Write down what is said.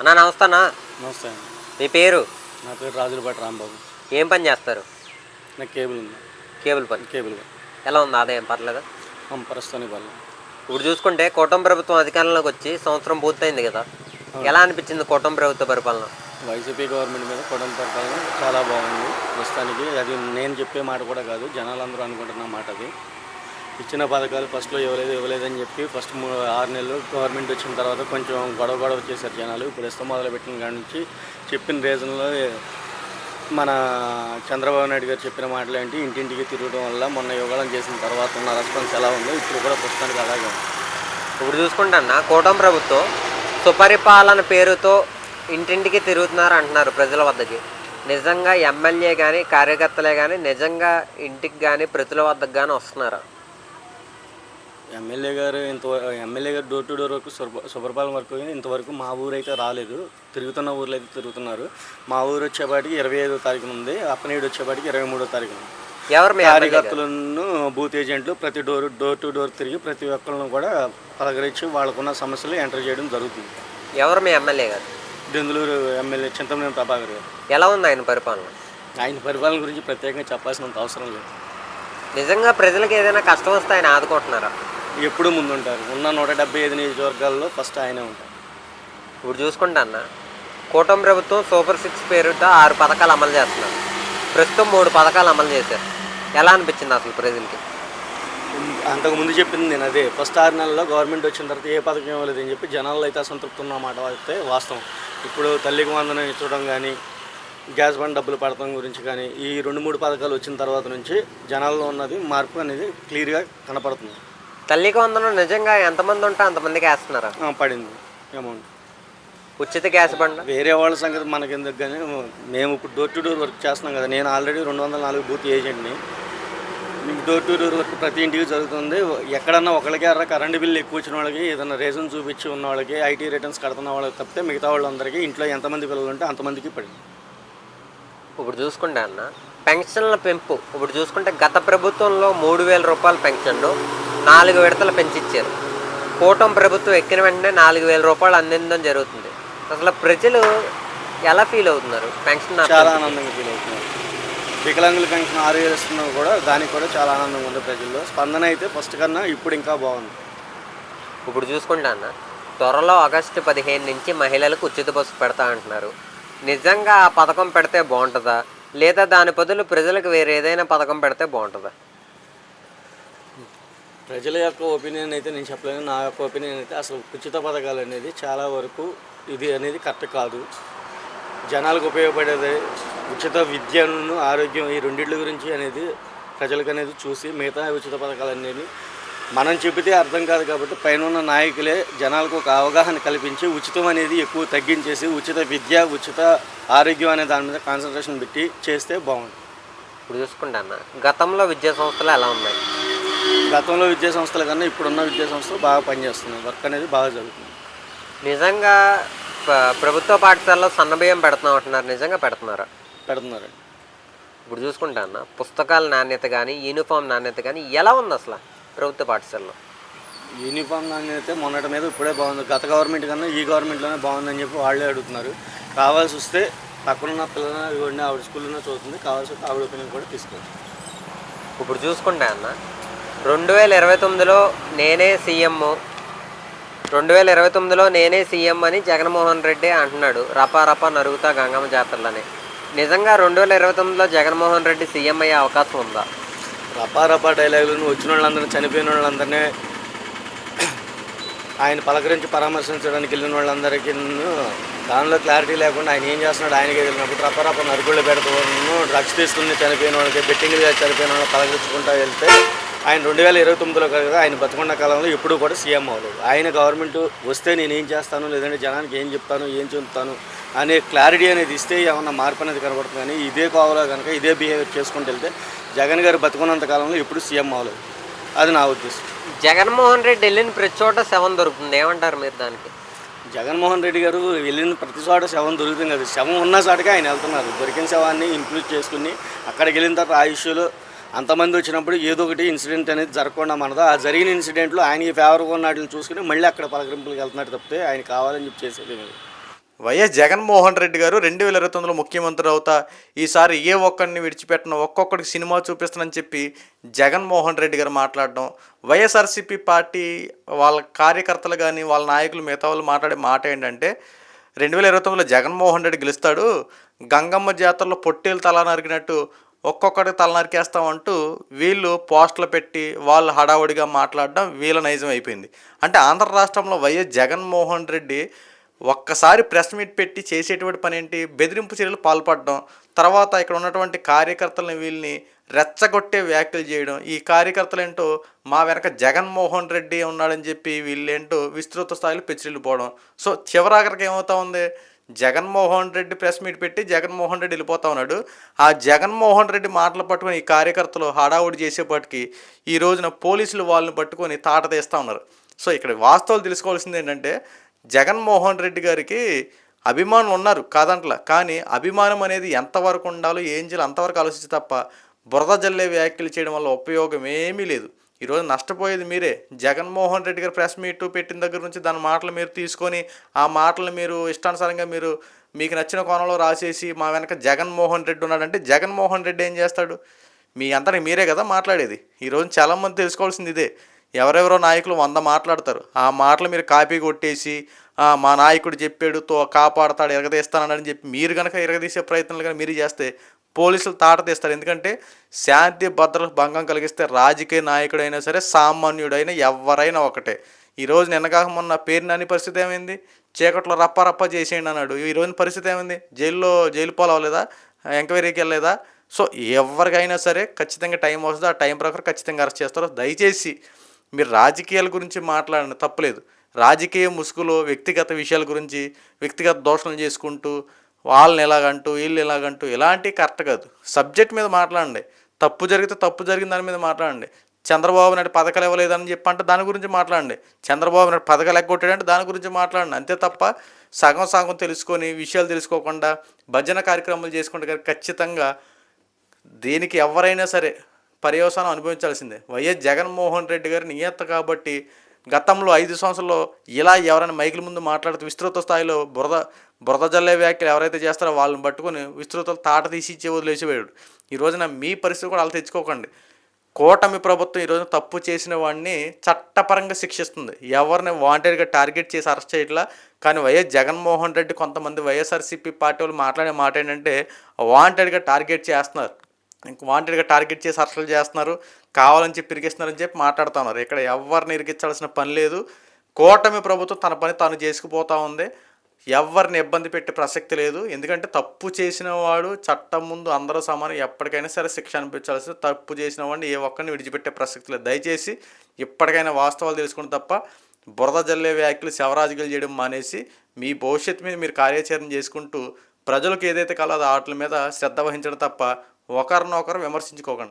అన్నా నమస్తే అన్న. నమస్తే అండి. మీ పేరు? నా పేరు రాజులపాటి రాంబాబు. ఏం పని చేస్తారు? నాకు కేబుల్ ఉంది. కేబుల్ పని. కేబుల్ ఎలా ఉంది ఆదాయం? పర్లేదు? ప్రస్తుతానికి పర్లేదు ఇప్పుడు చూసుకుంటే కూటమి ప్రభుత్వం అధికారంలోకి వచ్చి సంవత్సరం పూర్తయింది కదా. ఎలా అనిపించింది కూటమి ప్రభుత్వ పరిపాలన? వైసీపీ గవర్నమెంట్ మీద కొడం పరిపాలన చాలా బాగుంది. ప్రస్తుతానికి అది నేను చెప్పే మాట కూడా కాదు. జనాలందరూ అనుకుంటున్న మాట అది ఇచ్చిన పథకాలు ఫస్ట్లో ఇవ్వలేదు ఇవ్వలేదని చెప్పి ఫస్ట్ ఆరు నెలలు గవర్నమెంట్ వచ్చిన తర్వాత కొంచెం గొడవ గొడవ చేశారు జనాలు. ఇప్పుడు ఇష్టం మొదలుపెట్టిన కాడి నుంచి చెప్పిన రీజన్లో మన చంద్రబాబు నాయుడు గారు చెప్పిన మాటలు ఏంటి? ఇంటింటికి తిరగడం వల్ల మొన్న యువగలం చేసిన తర్వాత ఉన్న రెస్పాన్స్ ఎలా ఉందో ఇప్పుడు కూడా ప్రస్తుతానికి అలాగే ఇప్పుడు చూసుకుంటే అన్న కూటమి ప్రభుత్వం సుపరిపాలన పేరుతో ఇంటింటికి తిరుగుతున్నారు అంటున్నారు ప్రజల వద్దకి. నిజంగా ఎమ్మెల్యే కానీ కార్యకర్తలే కానీ నిజంగా ఇంటికి కానీ ప్రజల వద్దకు కానీ వస్తున్నారా? ఎమ్మెల్యే గారు ఇంత ఎమ్మెల్యే గారు డోర్ టు డోర్ వరకు సుపరిపాలన వరకు ఇంతవరకు మా ఊరు అయితే రాలేదు. తిరుగుతున్న ఊర్లో అయితే తిరుగుతున్నారు. మా ఊరు వచ్చేపాటికి ఇరవై ఐదో తారీఖున ఉంది. అప్పనేడు వచ్చేపాటికి ఇరవై మూడో తారీఖున ఉంది. ఎవరు? కార్యకర్తలను బూత్ ఏజెంట్లు ప్రతి డోర్ డోర్ టు డోర్ తిరిగి ప్రతి ఒక్కరిని కూడా పలకరించి వాళ్ళకున్న సమస్యలు ఎంటర్ చేయడం జరుగుతుంది. ఎవరు మీ ఎమ్మెల్యే గారు? దెందులూరు ఎమ్మెల్యే చింతమనేని ప్రభాకర్ గారు. ఎలా ఉంది ఆయన పరిపాలన? ఆయన పరిపాలన గురించి ప్రత్యేకంగా చెప్పాల్సినంత అవసరం లేదు. నిజంగా ప్రజలకు ఏదైనా కష్టం వస్తే ఆయన ఆదుకుంటున్నారా? ఎప్పుడూ ముందుంటారు. ఉన్న నూట డెబ్బై ఐదు నియోజకవర్గాల్లో ఫస్ట్ ఆయనే ఉంటారు. ఇప్పుడు చూసుకుంటా అన్న కూటమి ప్రభుత్వం సూపర్ సిక్స్ పేరుతో ఆరు పథకాలు అమలు చేస్తున్నారు. ప్రస్తుతం మూడు పథకాలు అమలు చేశారు. ఎలా అనిపించింది అసలు ప్రజలకి? అంతకు ముందు చెప్పింది నేను అదే. ఫస్ట్ ఆరు నెలల్లో గవర్నమెంట్ వచ్చిన తర్వాత ఏ పథకం ఇవ్వలేదు అని చెప్పి జనాల్లో అయితే అసంతృప్తి ఉన్నమాట అయితే వాస్తవం. ఇప్పుడు తల్లికి వందనం ఇచ్చడం కానీ గ్యాస్ బండ్ డబ్బులు పడటం గురించి కానీ ఈ రెండు మూడు పథకాలు వచ్చిన తర్వాత నుంచి జనాల్లో ఉన్నది మార్పు అనేది క్లియర్గా కనపడుతుంది. తల్లికి వందనం నిజంగా ఎంతమంది ఉంటే అంతమందికి వేస్తున్నారా ఆ, పడింది. అమౌంట్. ఉచిత గ్యాస్ బండ వేరే వాళ్ళ సంగతి మనకెందుకు కానీ మేము ఇప్పుడు డోర్ టు డోర్ వర్క్ చేస్తున్నాం కదా. నేను ఆల్రెడీ రెండు వందల నాలుగు బూత్ ఏజెంట్ని మీకు డోర్ టు డోర్ వర్క్ ప్రతి ఇంటికి జరుగుతుంది. ఎక్కడన్నా ఒకరికి అర్ర కరెంట్ బిల్లు ఎక్కువ వచ్చిన వాళ్ళకి ఏదైనా రీజన్ చూపించి ఉన్న వాళ్ళకి ఐటీ రిటర్న్స్ కడుతున్న వాళ్ళకి తప్పితే మిగతా వాళ్ళందరికీ ఇంట్లో ఎంతమంది పిల్లలు ఉంటే అంతమందికి పడింది. ఇప్పుడు చూసుకుంటే అన్న పెన్షన్ల పెంపు. ఇప్పుడు చూసుకుంటే గత ప్రభుత్వంలో మూడు వేల రూపాయల పెన్షన్ను నాలుగు విడతలు పెంచిచ్చారు. కూటమి ప్రభుత్వం ఎక్కిన వెంటనే నాలుగు వేల రూపాయలు అందించడం జరుగుతుంది. అసలు ప్రజలు ఎలా ఫీల్ అవుతున్నారు? పెన్షన్ చాలా ఆనందంగా ఫీల్ అవుతున్నారు. వికలాంగుల పెన్షన్ ఆరు వేలు ఇస్తున్నా కూడా దానికి కూడా చాలా ఆనందంగా ఉంది ప్రజల్లో. స్పందన అయితే ఫస్ట్ కన్నా ఇప్పుడు ఇంకా బాగుంది. ఇప్పుడు చూసుకుంటా అన్న త్వరలో ఆగస్టు పదిహేను నుంచి మహిళలకు ఉచిత బస్సు పెడతా అంటున్నారు. నిజంగా ఆ పథకం పెడితే బాగుంటుందా? లేదా దాని బదులు ప్రజలకు వేరే ఏదైనా పథకం పెడితే బాగుంటుందా? ప్రజల యొక్క ఒపీనియన్ అయితే నేను చెప్పలేను. నా యొక్క ఒపీనియన్ అయితే అసలు ఉచిత పథకాలు అనేది చాలా వరకు ఇది అనేది కరెక్ట్ కాదు. జనాలకు ఉపయోగపడేది ఉచిత విద్యను ఆరోగ్యం ఈ రెండింటి గురించి అనేది ప్రజలకు అనేది చూసి మిగతా ఉచిత పథకాలు అనేవి మనం చెబితే అర్థం కాదు కాబట్టి పైన ఉన్న నాయకులే జనాలకు ఒక అవగాహన కల్పించి ఉచితం అనేది ఎక్కువ తగ్గించేసి ఉచిత విద్య ఉచిత ఆరోగ్యం అనే దాని మీద కాన్సన్ట్రేషన్ పెట్టి చేస్తే బాగుంటుంది ఇప్పుడు చూసుకుంటా గతంలో విద్యా సంస్థలు ఎలా ఉన్నాయి? గతంలో విద్యా సంస్థల కన్నా ఇప్పుడున్న విద్యా సంస్థలు బాగా పనిచేస్తున్నాయి. వర్క్ అనేది బాగా జరుగుతుంది. నిజంగా ప- ప్రభుత్వ పాఠశాలలో సన్నబియ్యం పెడుతున్నాం అంటున్నారు. నిజంగా పెడుతున్నారా? పెడుతున్నారు ఇప్పుడు చూసుకుంటా అన్న పుస్తకాల నాణ్యత కానీ యూనిఫామ్ నాణ్యత కానీ ఎలా ఉంది అసలు ప్రభుత్వ పాఠశాలలో? యూనిఫామ్ అయితే మొన్నటి మీద ఇప్పుడే బాగుంది. గత గవర్నమెంట్ కన్నా ఈ గవర్నమెంట్లోనే బాగుందని చెప్పి వాళ్ళే అడుగుతున్నారు. కావాల్సి వస్తే పక్కనున్న పిల్లల ఆవిడ స్కూల్లోనే చదువుతుంది. కావాల్సి వస్తే ఆవిడ ఒపీనియన్ కూడా తీసుకోవచ్చు ఇప్పుడు చూసుకుంటా అన్న రెండు వేల ఇరవై తొమ్మిదిలో నేనే సీఎం. రెండు వేల ఇరవై తొమ్మిదిలో నేనే సీఎం అని జగన్మోహన్ రెడ్డి అంటున్నాడు. రపా రపా నరుగుతా గంగమ్మ జాతరలని. నిజంగా రెండు వేల ఇరవై తొమ్మిదిలో జగన్మోహన్ రెడ్డి సీఎం అయ్యే అవకాశం ఉందా? రపా రపా డైలాగులను వచ్చిన వాళ్ళందరినీ చనిపోయిన వాళ్ళందరినీ ఆయన పలకరించి పరామర్శించడానికి వెళ్ళిన వాళ్ళందరికీ దానిలో క్లారిటీ లేకుండా ఆయన ఏం చేస్తున్నాడు ఆయనకి వెళ్ళినప్పుడు రప రప నరుగుళ్ళు పెడతాను డ్రగ్స్ తీసుకుని చనిపోయిన వాళ్ళకి బెట్టింగ్ చనిపోయిన వాళ్ళకి పలకరించుకుంటూ వెళ్తే ఆయన రెండు వేల ఇరవై తొమ్మిదిలో కదా ఆయన బతుకున్న కాలంలో ఎప్పుడు కూడా సీఎం అవ్వలేదు. ఆయన గవర్నమెంట్ వస్తే నేను ఏం చేస్తాను లేదంటే జనానికి ఏం చెప్తాను ఏం చెప్తాను అనే క్లారిటీ అనేది ఇస్తే ఏమన్నా మార్పు అనేది కనబడుతుంది. కానీ ఇదే కోవలో కనుక ఇదే బిహేవియర్ చేసుకుంటూ వెళ్తే జగన్ గారు బతుకున్నంత కాలంలో ఎప్పుడు సీఎం అవ్వలేదు. అది నా ఉద్దేశం. జగన్మోహన్ రెడ్డి వెళ్ళిన ప్రతి చోట శవం దొరుకుతుంది. ఏమంటారు మీరు దానికి? జగన్మోహన్ రెడ్డి గారు వెళ్ళిన ప్రతి చోట శవం దొరుకుతుంది. కదా శవం ఉన్న చోటకే ఆయన వెళ్తున్నారు. దొరికిన శవాన్ని ఇంక్లూడ్ చేసుకుని అక్కడికి వెళ్ళిన తర్వాత ఆ ఇష్యూలో అంతమంది వచ్చినప్పుడు ఏదో ఒకటి ఇన్సిడెంట్ అనేది జరగకుండా మనదో. ఆ జరిగిన ఇన్సిడెంట్లో ఆయనకి ఫేవర్గా ఉన్నట్లు చూసుకుని మళ్ళీ అక్కడ పలకరింపులకు వెళ్తున్నట్టు తప్పితే ఆయన కావాలని చెప్పి చేసేది వైఎస్ జగన్మోహన్ రెడ్డి గారు రెండు వేల ఇరవై తొమ్మిదిలో ముఖ్యమంత్రి అవుతా ఈసారి ఏ ఒక్కడిని విడిచిపెట్టిన ఒక్కొక్కడికి సినిమా చూపిస్తానని చెప్పి జగన్మోహన్ రెడ్డి గారు మాట్లాడడం వైఎస్ఆర్సీపీ పార్టీ వాళ్ళ కార్యకర్తలు కానీ వాళ్ళ నాయకులు మిగతా వాళ్ళు మాట్లాడే మాట ఏంటంటే రెండు వేల ఇరవై తొమ్మిదిలో జగన్మోహన్ రెడ్డి గెలుస్తాడు గంగమ్మ జాతరలో పొట్టేలు తలా నరికినట్టు ఒక్కొక్కటి తల అంటూ వీళ్ళు పోస్టులు పెట్టి వాళ్ళు హడావుడిగా మాట్లాడడం వీళ్ళ నైజం అయిపోయింది. అంటే ఆంధ్ర రాష్ట్రంలో వైఎస్ జగన్మోహన్ రెడ్డి ఒక్కసారి ప్రెస్ మీట్ పెట్టి చేసేటువంటి పని ఏంటి బెదిరింపు చర్యలు పాల్పడడం తర్వాత ఇక్కడ ఉన్నటువంటి కార్యకర్తలను వీళ్ళని రెచ్చగొట్టే వ్యాఖ్యలు చేయడం ఈ కార్యకర్తలు ఏంటో మా వెనక జగన్మోహన్ రెడ్డి ఉన్నాడని చెప్పి వీళ్ళేంటో విస్తృత స్థాయిలో పెచ్చిల్లిపోవడం సో చివరాఖరికి ఏమవుతా ఉంది? జగన్మోహన్ రెడ్డి ప్రెస్ మీట్ పెట్టి జగన్మోహన్ రెడ్డి వెళ్ళిపోతా ఉన్నాడు. ఆ జగన్మోహన్ రెడ్డి మాటలు పట్టుకొని ఈ కార్యకర్తలు హడావుడి చేసేపటికి ఈ రోజున పోలీసులు వాళ్ళని పట్టుకొని తాట తీస్తూ ఉన్నారు. సో ఇక్కడ వాస్తవాలు తెలుసుకోవాల్సింది ఏంటంటే జగన్మోహన్ రెడ్డి గారికి అభిమానులు ఉన్నారు కాదంట్లా కానీ అభిమానం అనేది ఎంతవరకు ఉండాలో ఏం చేయాలి అంతవరకు ఆలోచించి తప్ప బురద జల్లే వ్యాఖ్యలు చేయడం వల్ల ఉపయోగం ఏమీ లేదు. ఈరోజు నష్టపోయేది మీరే. జగన్మోహన్ రెడ్డి గారు ప్రెస్ మీట్ పెట్టిన దగ్గర నుంచి దాని మాటలు మీరు తీసుకొని ఆ మాటలు మీరు ఇష్టానుసారంగా మీరు మీకు నచ్చిన కోణంలో రాసేసి మా వెనక జగన్మోహన్ రెడ్డి ఉన్నాడంటే జగన్మోహన్ రెడ్డి ఏం చేస్తాడు? మీ అందరికి మీరే కదా మాట్లాడేది. ఈరోజు చాలామంది తెలుసుకోవాల్సింది ఇదే. ఎవరెవరో నాయకులు వంద మాట్లాడతారు. ఆ మాటలు మీరు కాపీ కొట్టేసి మా నాయకుడు చెప్పాడు తో కాపాడతాడు ఎరగదీస్తానని చెప్పి మీరు కనుక ఎరగదీసే ప్రయత్నాలు కానీ మీరు చేస్తే పోలీసులు తాట తీస్తారు. ఎందుకంటే శాంతి భద్రత భంగం కలిగిస్తే రాజకీయ నాయకుడైనా సరే సామాన్యుడైనా ఎవరైనా ఒకటే. ఈరోజు నిన్నగాక మొన్న పేరు నాని పరిస్థితి ఏమైంది? చీకట్లో రప్ప చేసేయండి అన్నాడు. ఈ రోజు పరిస్థితి ఏమైంది? జైల్లో జైలు పోలవలేదా ఎంక్వైరీకి వెళ్ళలేదా? సో ఎవరికైనా సరే ఖచ్చితంగా టైం వస్తుంది. ఆ టైం ప్రకారం ఖచ్చితంగా అరెస్ట్ చేస్తారు. దయచేసి మీరు రాజకీయాల గురించి మాట్లాడండి. తప్పలేదు. రాజకీయ ముసుగులో వ్యక్తిగత విషయాల గురించి వ్యక్తిగత దోషణలు చేసుకుంటూ వాళ్ళని ఎలాగంటూ వీళ్ళు ఎలాగంటూ ఇలాంటివి కరెక్ట్ కాదు. సబ్జెక్ట్ మీద మాట్లాడండి. తప్పు జరిగితే తప్పు జరిగిన దాని మీద మాట్లాడండి. చంద్రబాబు నాయుడు పథకాలు ఇవ్వలేదని చెప్పి అంటే దాని గురించి మాట్లాడండి. చంద్రబాబు నాయుడు పథకాలు ఎగ్గొట్టాడంటే దాని గురించి మాట్లాడండి. అంతే తప్ప సగం సగం తెలుసుకొని విషయాలు తెలుసుకోకుండా భజన కార్యక్రమాలు చేసుకుంటే ఖచ్చితంగా దేనికి ఎవరైనా సరే పర్యవసానం అనుభవించాల్సిందే. వైఎస్ జగన్మోహన్ రెడ్డి గారి నియత కాబట్టి గతంలో ఐదు సంవత్సరాల్లో ఇలా ఎవరైనా మైకుల ముందు మాట్లాడుతూ విస్తృత స్థాయిలో బురద బురద జల్లే వ్యాఖ్యలు ఎవరైతే చేస్తారో వాళ్ళని పట్టుకొని విస్తృత తాట తీసి ఇచ్చే వదిలేసిపోయాడు ఈ రోజున మీ పరిస్థితి కూడా అలా తెచ్చుకోకండి. కూటమి ప్రభుత్వం ఈరోజు తప్పు చేసిన వాడిని చట్టపరంగా శిక్షిస్తుంది. ఎవరిని వాంటెడ్గా టార్గెట్ చేసి అరెస్ట్ చేయట్లా? కానీ వైఎస్ జగన్మోహన్ రెడ్డి కొంతమంది వైఎస్ఆర్సీపీ పార్టీ వాళ్ళు మాట్లాడే మాట ఏంటంటే వాంటెడ్గా టార్గెట్ చేస్తున్నారు. వాంటెడ్గా టార్గెట్ చేసి అరెస్టులు చేస్తున్నారు కావాలని చెప్పి ఇరికిస్తున్నారని చెప్పి మాట్లాడుతున్నారు ఇక్కడ ఎవరిని ఇరిగించాల్సిన పని లేదు. కూటమి ప్రభుత్వం తన పని తాను చేసుకుపోతూ ఉంది. ఎవరిని ఇబ్బంది పెట్టే ప్రసక్తి లేదు. ఎందుకంటే తప్పు చేసిన వాడు చట్టం ముందు అందరూ సమానం. ఎప్పటికైనా సరే శిక్ష అనిపించాల్సి తప్పు చేసిన వాడిని ఏ ఒక్కరిని విడిచిపెట్టే ప్రసక్తి లేదు. దయచేసి ఇప్పటికైనా వాస్తవాలు తెలుసుకుని తప్ప బురద జల్లే వ్యాఖ్యలు శవరాజకీయాలు చేయడం మానేసి మీ భవిష్యత్తు మీద మీరు కార్యాచరణ చేసుకుంటూ ప్రజలకు ఏదైతే కలదో వాటి మీద శ్రద్ధ వహించడం తప్ప ఒకరినొకరు విమర్శించుకోకండి.